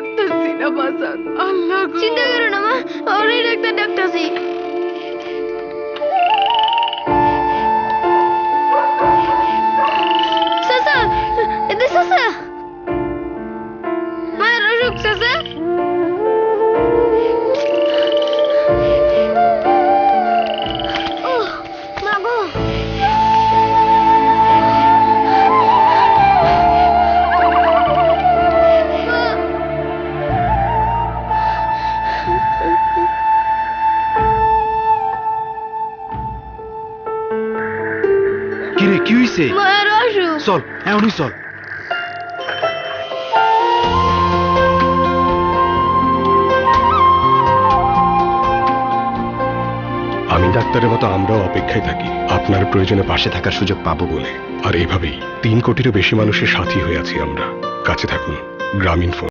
পারতেছি না বাজান আল্লাহ গো। চিন্তা করো না মা কিরে কি হইছে? মায়ের অসুখ। চল এমনই চল। আমি ডাক্তারের মতো আমরাও অপেক্ষায় থাকি। আপনার প্রয়োজনে পাশে থাকার সুযোগ পাবো বলে। আর এভাবেই তিন কোটিরও বেশি মানুষের সাথী হয়ে আছি আমরা। কাছে থাকুন গ্রামীণ ফোন।